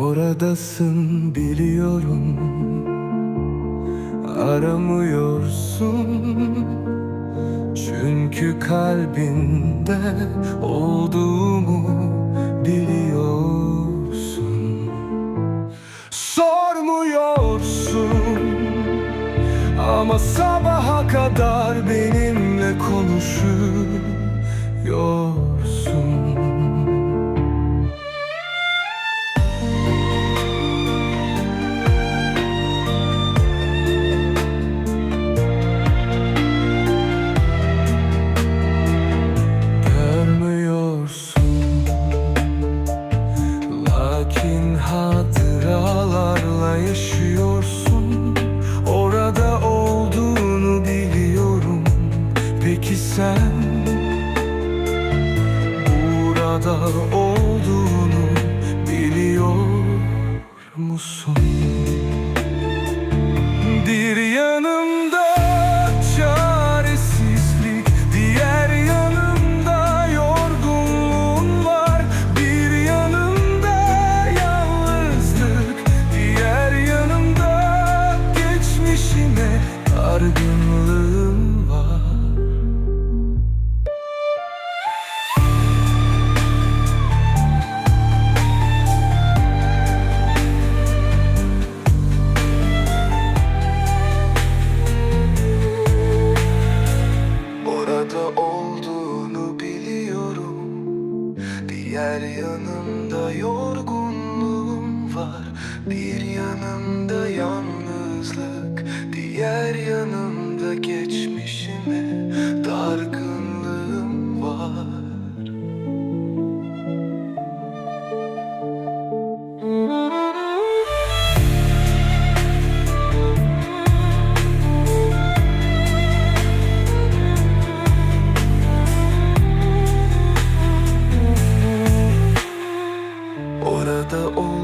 Oradasın biliyorum. Aramıyorsun. Çünkü kalbinde olduğumu biliyorsun Ama sabaha kadar benimle konuşuyorsun. Görmüyorsun. Lakin hatıralarla Burada olduğunu biliyor musun? Bir olduğunu biliyorum. Bir yer yanımda yorgunluğum var. Bir yanımda yalnızlık Diğer yanımda geçmişime dargın Orada ol